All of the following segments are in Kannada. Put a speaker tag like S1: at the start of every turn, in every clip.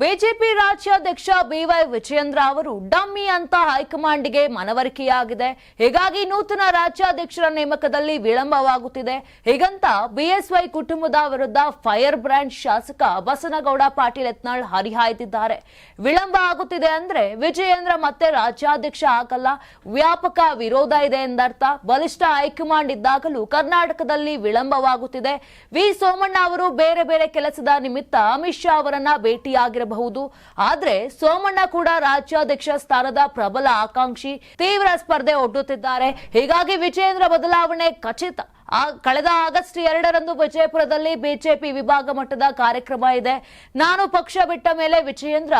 S1: ಬಿಜೆಪಿ ರಾಜ್ಯಾಧ್ಯಕ್ಷ ಬಿವೈ ವಿಜಯೇಂದ್ರ ಅವರು ಡಮ್ಮಿ ಅಂತ ಹೈಕಮಾಂಡ್ಗೆ ಮನವರಿಕೆಯಾಗಿದೆ. ಹೀಗಾಗಿ ನೂತನ ರಾಜ್ಯಾಧ್ಯಕ್ಷರ ನೇಮಕದಲ್ಲಿ ವಿಳಂಬವಾಗುತ್ತಿದೆ. ಹೀಗಂತ ಬಿಎಸ್ವೈ ಕುಟುಂಬದ ವಿರುದ್ಧ ಫೈರ್ ಬ್ರ್ಯಾಂಡ್ ಶಾಸಕ ಬಸನಗೌಡ, ಪಾಟೀಲ್ ಯತ್ನಾಳ್ ಹರಿಹಾಯ್ದಿದ್ದಾರೆ. ವಿಳಂಬ ಆಗುತ್ತಿದೆ ಅಂದ್ರೆ ವಿಜಯೇಂದ್ರ ಮತ್ತೆ ರಾಜ್ಯಾಧ್ಯಕ್ಷ ಆಗಲ್ಲ. ವ್ಯಾಪಕ ವಿರೋಧ ಇದೆ ಎಂದರ್ಥ. ಬಲಿಷ್ಠ ಹೈಕಮಾಂಡ್ ಇದ್ದಾಗಲೂ ಕರ್ನಾಟಕದಲ್ಲಿ ವಿಳಂಬವಾಗುತ್ತಿದೆ. ವಿ ಸೋಮಣ್ಣ ಅವರು ಬೇರೆ ಬೇರೆ ಕೆಲಸದ ನಿಮಿತ್ತ ಅಮಿತ್ ಶಾ ಅವರನ್ನ ಭೇಟಿಯಾಗಿರಬಹುದು. ಆದ್ರೆ ಸೋಮಣ್ಣ ಕೂಡ ರಾಜ್ಯಾಧ್ಯಕ್ಷ ಸ್ಥಾನದ ಪ್ರಬಲ ಆಕಾಂಕ್ಷಿ ತೀವ್ರ ಸ್ಪರ್ಧೆ ಒಡ್ಡುತ್ತಿದ್ದಾರೆ. ಹೀಗಾಗಿ ವಿಜಯೇಂದ್ರ ಬದಲಾವಣೆ ಖಚಿತ. ಕಳೆದ ಆಗಸ್ಟ್ ಎರಡರಂದು ವಿಜಯಪುರದಲ್ಲಿ ಬಿಜೆಪಿ ವಿಭಾಗ ಮಟ್ಟದ ಕಾರ್ಯಕ್ರಮ ಇದೆ. ನಾನು ಪಕ್ಷ ಬಿಟ್ಟ ಮೇಲೆ ವಿಜಯೇಂದ್ರ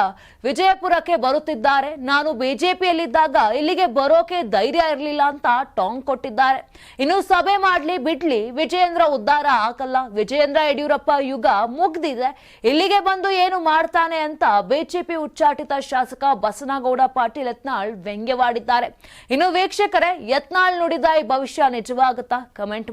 S1: ವಿಜಯಪುರಕ್ಕೆ ಬರುತ್ತಿದ್ದಾರೆ. ನಾನು ಬಿಜೆಪಿಯಲ್ಲಿದ್ದಾಗ ಇಲ್ಲಿಗೆ ಬರೋಕೆ ಧೈರ್ಯ ಇರಲಿಲ್ಲ ಅಂತ ಟಾಂಗ್ ಕೊಟ್ಟಿದ್ದಾರೆ. ಇನ್ನು ಸಭೆ ಮಾಡ್ಲಿ ಬಿಡ್ಲಿ ವಿಜಯೇಂದ್ರ ಉದ್ಧಾರ ಹಾಕಲ್ಲ. ವಿಜಯೇಂದ್ರ ಯಡಿಯೂರಪ್ಪ ಯುಗ ಮುಗ್ದಿದೆ. ಇಲ್ಲಿಗೆ ಬಂದು ಏನು ಮಾಡ್ತಾನೆ ಅಂತ ಬಿಜೆಪಿ ಉಚ್ಚಾಟಿತ ಶಾಸಕ ಬಸನಗೌಡ ಪಾಟೀಲ್ ಯತ್ನಾಳ್ ವ್ಯಂಗ್ಯವಾಡಿದ್ದಾರೆ. ಇನ್ನು ವೀಕ್ಷಕರೇ, ಯತ್ನಾಳ್ ನುಡಿದ ಈ ಭವಿಷ್ಯ ನಿಜವಾಗುತ್ತಾ? ಕಮೆಂಟ್